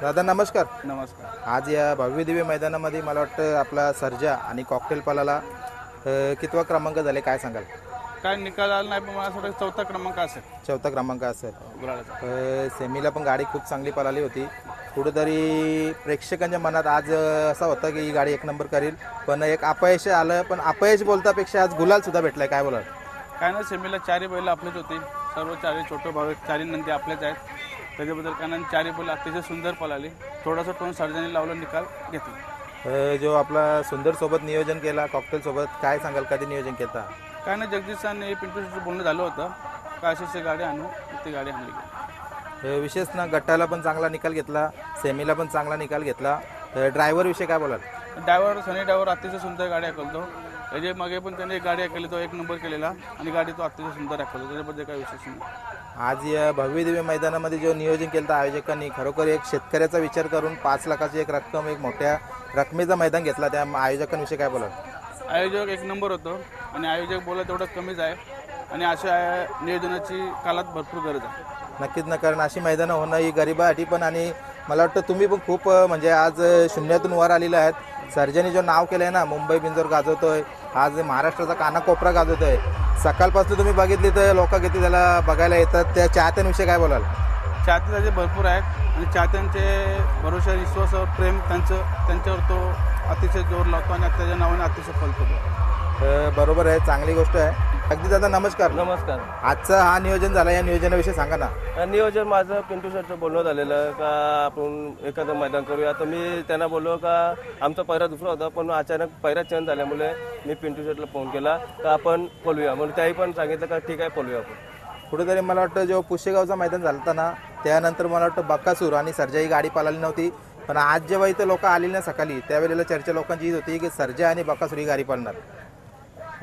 दादा नमस्कार. नमस्कार. आज या भव्य दिव्य मैदानामध्ये मला वाटतं आपला सर्जा आणि कॉकटेल पालाला अ, कितवा क्रमांक झाले काय सांगाल? काय निकाल आला नाही पण मला असं वाटतं चौथा क्रमांक असेल. चौथा क्रमांक असेल. गुलालाचा. अ, सेमीला पण गाडी खूप चांगली पळाली होती. कुठेतरी प्रेक्षकांच्या मनात आज अ, असा होता की ही गाडी एक नंबर करेल. पण एक अपयश आलं पण अपयश बोलतापेक्षा आज गुलाल सुद्धा भेटलाय. काय बोलाल? काय ना सेमीला चारही बैल आपलेच होते. सर्व चारही छोटे भाऊ चारही नंदी आपलेच आहेत. त्याच्याबद्दल काय नाही. चारही बैल अतिशय सुंदर पळाली थोडासा टोन सर्जनी लावला निकाल घेतला. जो आपला सुंदर सोबत नियोजन केला कॉकटेल सोबत काय सांगाल? कधी नियोजन केलं? काय ना जगदीश आणि पिंटूचं बोलणं झालं होतं. का अशीच गाडी आणू? ती गाडी आणली. विशेष ना गटाला पण चांगला निकाल घेतला सेमीला पण चांगला निकाल घेतला. ड्रायव्हर विषयी काय बोलाल? ड्रायव्हर सनी ड्रायव्हर अतिशय सुंदर गाडी ऐकलतो त्याच्यामागे पण त्याने एक गाडी ऐकली तो एक नंबर केलेला आणि गाडी तो अतिशय सुंदर ऐकवतो त्याच्याबद्दल काही विशेष नाही. आज या भव्य दिव्य मैदानामध्ये जो नियोजन केलं होतं आयोजकांनी खरोखर एक शेतकऱ्याचा विचार करून पाच लाखाची एक रक्कम एक मोठ्या रकमेचा मैदान घेतला. त्या आयोजकांविषयी काय बोलाल? आयोजक एक नंबर होतं आणि आयोजक बोला तेवढं कमीच आहे. आणि अशा नियोजनाची कालात भरपूर गरज आहे. नक्कीच ना कारण अशी मैदानं होणं ही गरिबासाठी पण आणि मला वाटतं तुम्ही पण खूप म्हणजे आज शून्यातून वर आलेले आहेत. सर्जनी जो नाव केलं आहे ना मुंबई बिंजोर गाजवतोय. आज महाराष्ट्राचा कानाकोपरा गाजवतोय. सकाळपासून तुम्ही बघितली तर लोक किती त्याला बघायला येतात. त्या चाहत्यांविषयी काय बोलाल? चाहते त्याचे भरपूर आहेत आणि चाहत्यांचे भरोशा विश्वासावर प्रेम त्यांचं त्यांच्यावर तो अतिशय जोर लावतो आणि त्याच्या नावाने अतिशय फलतो तो अ, बरोबर आहे चांगली गोष्ट आहे. अगदी दादा नमस्कार. नमस्कार. आजचा हा नियोजन झाला या नियोजनाविषयी सांगा ना. नियोजन माझं पिंटू सरचं बोलणं झालेलं का आपण एखादं मैदान करूया? तर मी त्यांना बोललो का आमचा पैरा दुसरा होता पण अचानक पैरा चेंज झाल्यामुळे मी पिंटू शेटला फोन केला का आपण बोलूया? म्हणून त्याही पण सांगितलं का ठीक आहे बोलूया आपण. कुठेतरी मला वाटतं जो पुशेगावचा मैदान झालं होतं ना त्यानंतर मला वाटतं बक्कासूर आणि सर्जा ही गाडी पाळाली नव्हती. पण आज जेव्हा इथं लोक आलेली ना सकाळी त्यावेळेला चर्चा लोकांची हीच होती की सर्जा आणि बक्कासूर ही गाडी पाळणार.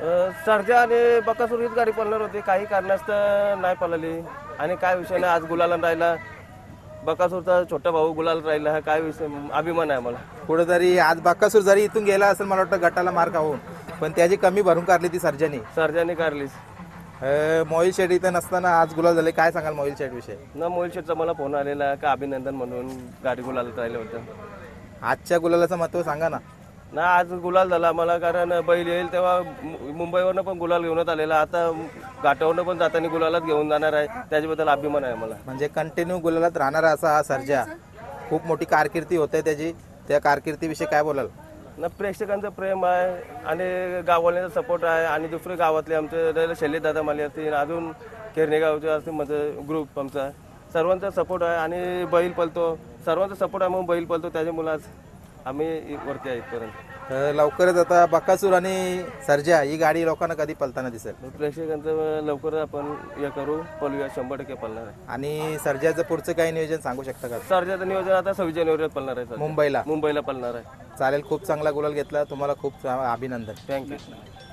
अ, सरजा आणि बकासूर हीच गाडी पळणार होती. काही कारणास्तव नाही पळाली. आणि काय विषय नाही आज गुलाला राहिला. बकासूरचा छोटा भाऊ गुलाल राहिला. हा काय विषय अभिमान आहे मला कुठेतरी आज बक्कासूर जरी इथून गेला असेल मला वाटतं गटाला मार्क होऊन. पण त्याची कमी भरून काढली ती सर्जानी. सरजाने काढलीच. मोहिल शेठ इथं नसताना आज गुलाल झाले. काय सांगाल मोहिल शेठ विषयी? ना मोहिल शेटचा मला फोन आलेला का अभिनंदन म्हणून गाडी गुलाला राहिलं होतं. आजच्या गुलालाचं महत्त्व सांगा ना. ना आज गुलाल झाला मला कारण बैल येईल तेव्हा मु- मुंबईवरनं पण गुलाल घेऊनच आलेला. आता घाटावरनं पण जाताना गुलालाच घेऊन जाणार आहे. त्याच्याबद्दल अभिमान आहे मला. म्हणजे कंटिन्यू गुलालात राहणारा असा हा सर्जा. खूप मोठी कारकिर्दी होते त्याची. त्या कारकिर्दीविषयी काय बोलाल? ना प्रेक्षकांचं प्रेम आहे आणि गाववाल्यांचा सपोर्ट आहे आणि दुसरे गावातले आमचे शैलेश दादा माली असतील अजून केरणे गावचे असतील माझं ग्रुप आमचा सर्वांचा सपोर्ट आहे आणि बैल पळतो. सर्वांचा सपोर्ट आहे म्हणून बैल पळतो. त्याच्यामुळे आज आम्ही वरती आहे इथपर्यंत. अं, लवकरच आता बकासूर आणि सर्जा ही गाडी लोकांना कधी पलताना दिसेल? प्रेक्षकांचं लवकर आपण हे करू पळूया शंभर टक्के पळणार आहे. आणि सर्जाचं पुढचं काही नियोजन सांगू शकता का? सरजाचं नियोजन आता सव्वीस जानेवारीला पळणार आहे सर मुंबईला. मुंबईला पळणार आहे. चालेल. खूप चांगला गुलाल घेतला. तुम्हाला खूप अभिनंदन. थँक्यू